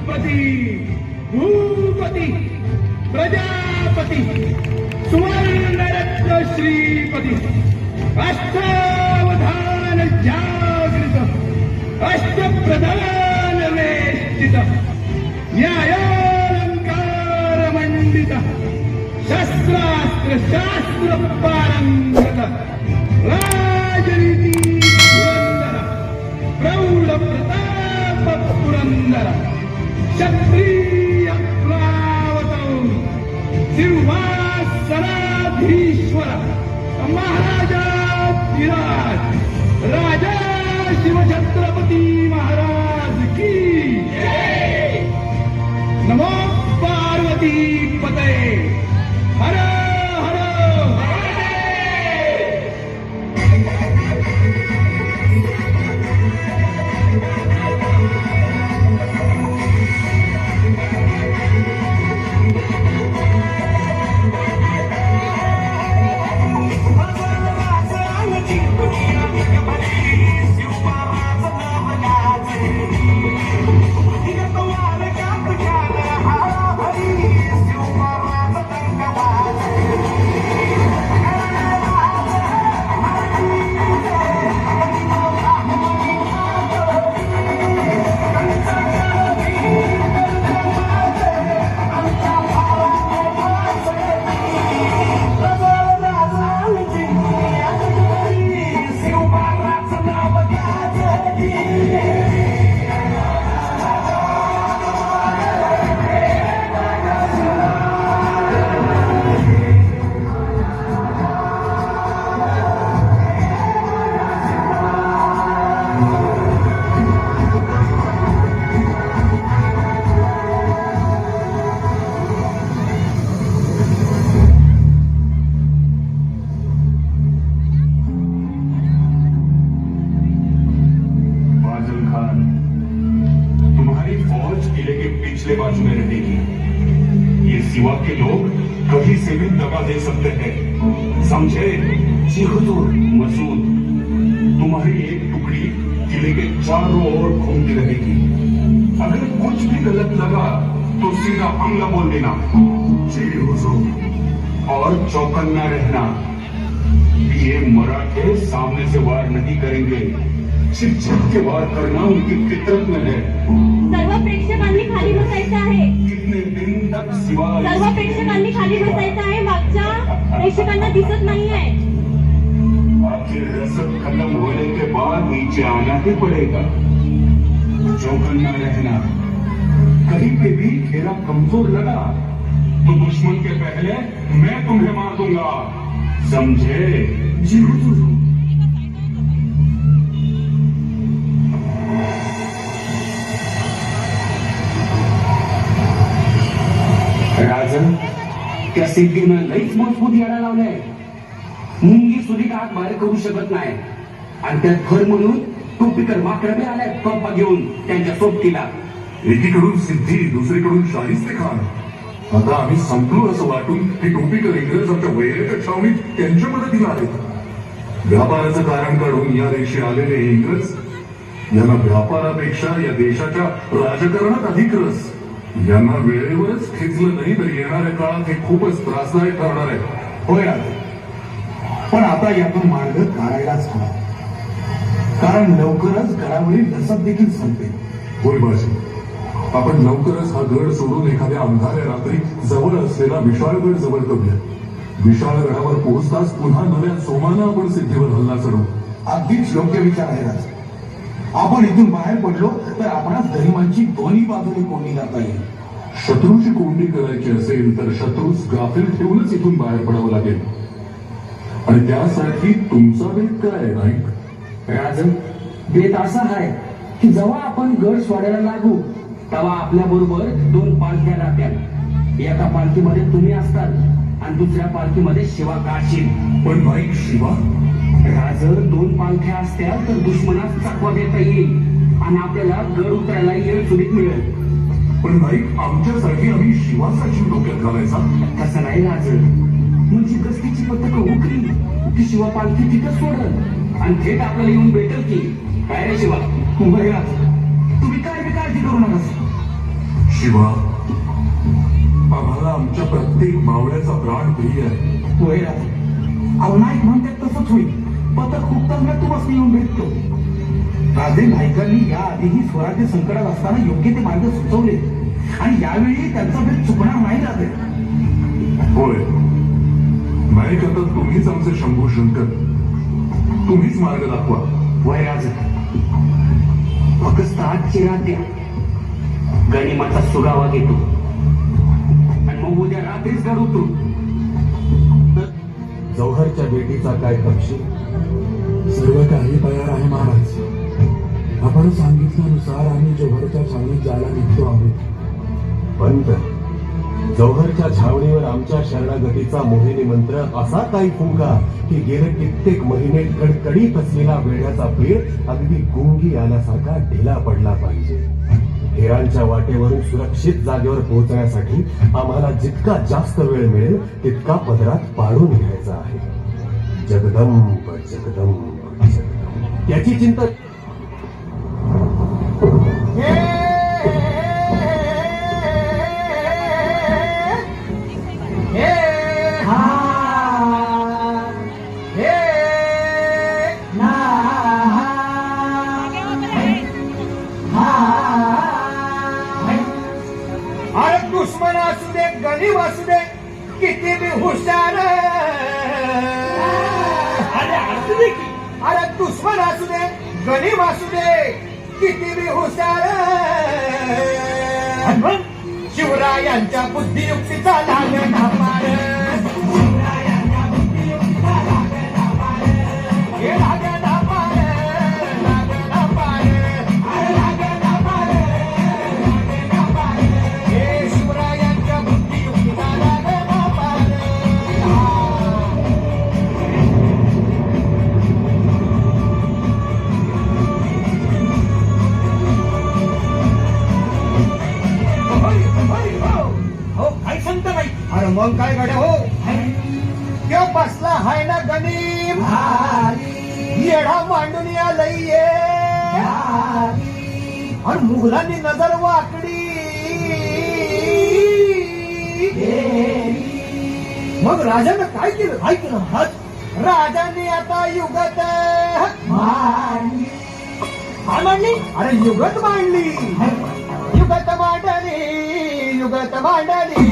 गणपती भूपती प्रजापती सुवर्णरत्न श्रीपती अष्टावधान जागृत अष्टप्रधान वेष्टित न्यायालंकार मंडित शस्त्रास्त्र शास्त्र पारंगत राजनीती पुरंदर प्रौढ प्रताप पुरंदर क्षत्रिय प्लावतौ। महाराजा विराज राजा किले के चारों ओर घूमती रहेगी। अगर कुछ भी गलत लगा तो सीधा हमला बोल देना। जी हुजूर और चौकन्ना रहना। ये मराठे सामने से वार नहीं करेंगे। सिर्फ छत के वार करना उनकी फितरत में है। सर्व प्रेक्षकांनी खाली बसायचं आहे। कितने दिन तक सिवाय सर्व प्रेक्षकांनी खाली बसायचं आहे मागच्या प्रेक्षकांना दिसत नाहीये. आखिर खत्म होने के बाद नीचे आना ही पड़ेगा चौकन्ना रहना। कहीं पे भी खेला कमज़ोर लगा तो दुश्मन के पहले मैं तुम्हें मार दूँगा। समझे? जी हुजूर राजन त्या सिद्धीनं लईच मज़बूत येडा लावलाय मुंगी सुधी आत बाहेर करू शकत नाही? आणि त्यात घर म्हणून टोपीकर माकडे आलाय पंपा घेऊन त्यांच्या सोबतीला. एकीकडून सिद्धी दुसरीकडून शाहिस्ते खान. आता आम्ही संपलो असं वाटून हे टोपीकर इंग्रज आमच्या वैराच्या छावणीत त्यांच्या मदतीला आले. व्यापाराचं कारण काढून या देशी आलेले हे इंग्रज यांना व्यापारापेक्षा या देशाच्या राजकारणात अधिक रस. यांना वेळेवरच खेचलं नाही तर येणाऱ्या काळात हे खूपच त्रासदायक ठरणार आहे. होय राजे पण आता यातून मार्ग काढायलाच हवा. कारण लवकरच गडावरील लसत देखील संपेल. होय बाळशी आपण लवकरच हा गड सोडून एखाद्या अंधाऱ्या रात्री जवळ असलेला विशाळगड जवळ करूया. विशाळगडावर पोहोचताच पुन्हा नव्या सोमानं आपण सिद्धीवर हल्ला चढू अगदीच योग्य विचार आहे राज. आपण इथून बाहेर पडलो तर आपणास गरिबांची दोन्ही बाजूने कोंडी करता येईल. शत्रूची कोंडी करायची असेल तर शत्रूस गाफील ठेवूनच इथून बाहेर पडावं लागेल. आणि त्यासाठी तुमचा वेग काय नाही राजन बेत असा आहे की जेव्हा आपण गड सोडायला लागू तेव्हा आपल्या बरोबर दोन पालख्या राहत्या एका पालखीमध्ये तुम्ही असतात आणि दुसऱ्या पालखीमध्ये शिवा काशील पण भाई शिवा राजर दोन पालख्या असत्या तर दुश्मनास चकवा देता येईल आणि आपल्याला गड उतरायला येळ सुरीत मिळेल. पण भाई आमच्यासाठी आम्ही शिवाचा जीव डोक्यात घालायचा? तसं नाही राजर म्हणजे गस्तीची पथक उकली की शिवा पालखी तिथं सोडल आणि थेट आपल्याला येऊन भेटेल की काय रे शिवा? बरे राजे तुम्ही काय बी काळजी करू नका. शिवा आम्हाला आमच्या प्रत्येक मावळ्याचा प्राण प्रिय आहे. होय राजा अहो नाईक म्हणतात तसंच होईल. पत्र खूपताना तुम्हाला येऊन भेटतो. राजे नायकांनी या आधीही स्वराज्य संकटात असताना योग्य ते मार्ग सुचवले. आणि यावेळी त्यांचा भेट चुकणार नाही राजे. होय. आता तुम्हीच आमचे शंभू शंकर. तुम्हीच मार्ग दाखवा. वय राज फक्त आजची रात द्या. गणिमाचा सुगावा घेतो. आणि मग उद्या रात्रीच घडवतो जौहरच्या भेटीचा काय तपशील? सर्व काही तयार आहे महाराज. आपण सांगितल्यानुसार आम्ही जौहरच्या छावणीत जायला निघतो आहोत. पंत जौहरच्या छावणीवर आमच्या शरणागतीचा मोहिनी मंत्र असा काही फुंका की गेले कित्येक महिने कडकडीत असलेला वेण्याचा पेड अगदी गुंगी आल्यासारखा ढिला पडला पाहिजे. हेरांच्या वाटेवरून सुरक्षित जागेवर पोहोचण्यासाठी आम्हाला जितका जास्त वेळ मिळेल तितका पदरात पाडून घ्यायचा आहे. जगदंब जगदंब जगदंब. त्याची चिंता असू दे की? अरे दुश्मन असू दे गरीब असू दे किती बी हुशार. शिवरायांच्या बुद्धियुक्तीचा लागणार हाय ना गणीम येडा मांडून आलंय ये आणि मुघलांनी नजर वाकडी. मग राजानं काय केलं? काय केलं महाराज राजाने आता युगत. काय मांडली? अरे युगत मांडली. युगत मांडली. युगत मांडली.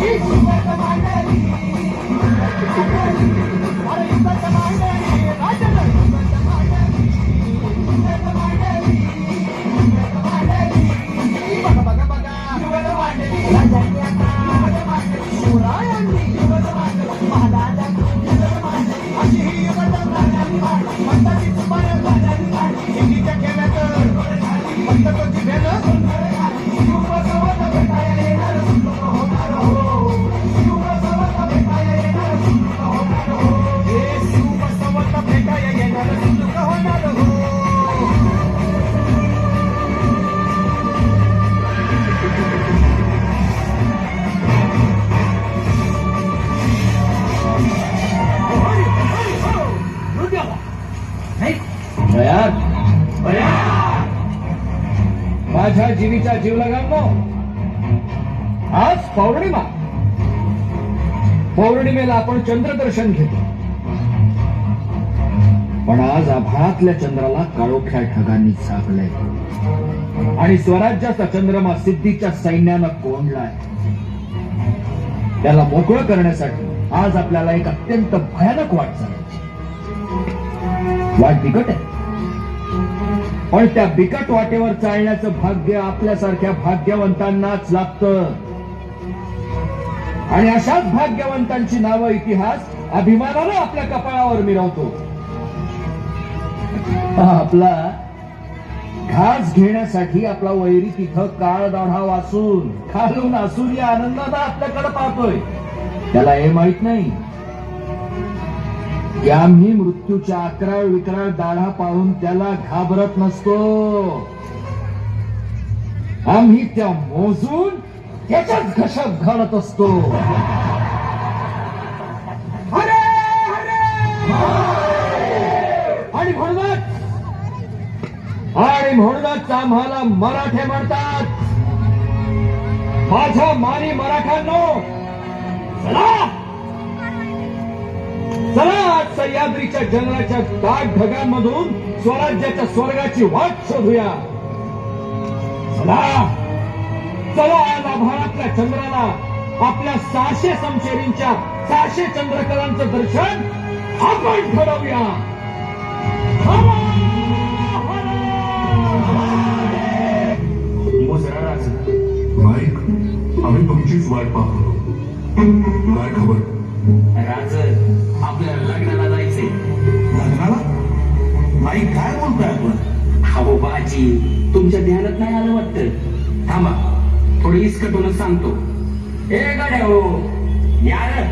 युगत मांडली. युगत जीवीच्या जीवलगांनो आज पौर्णिमा। पौर्णिमेला आपण चंद्रदर्शन घेतो। पण आज आभाळातल्या चंद्राला काळोख्या ढगांनी झाकलंय आणि स्वराज्याचा चंद्रमा सिद्धीच्या सैन्यानं कोंडलाय। त्याला मोकळं करण्यासाठी आज आपल्याला एक अत्यंत भयानक वाट चालायची वाट बिकट आहे। पण त्या बिकट वाटेवर चालण्याचं भाग्य आपल्यासारख्या भाग्यवंतांनाच लागतं. आणि अशाच भाग्यवंतांची नावं इतिहास अभिमानानं आपल्या कपाळावर मिरवतो. आपला घास घेण्यासाठी आपला वैरी तिथं काळ दाढा वाचून खालून असून या आनंदानं आपल्याकडे पाहतोय. त्याला हे माहीत नाही. आम्ही मृत्यूच्या अकराळ विकराळ दाढा पाहून त्याला घाबरत नसतो. आम्ही त्या मोजून त्याच्यात घशात घालत असतो. आणि म्हणूनच आणि म्हणूनच आम्हाला मराठे म्हणतात. माझ्या मानी मराठ्यांनो चला! चला आज सह्याद्रीच्या जंगलाच्या दाट ढगांमधून स्वराज्याच्या स्वर्गाची वाट शोधूया. चला. चला आज चंद्राला आपल्या सहाशे समशेरींच्या सहाशे चंद्रकलांचं दर्शन आपण ठरवूया. आम्ही तुमचीच वाट पाहतो. काय खबर? राज आपल्याला लग्नाला जायचंय. लग्नाला? नाही काय बोलताय आपण? अहो बाजी तुमच्या ध्यानात नाही आलं वाटतं? थांबा थोडं इसकटूनच सांगतो. ए गाड्या हो यार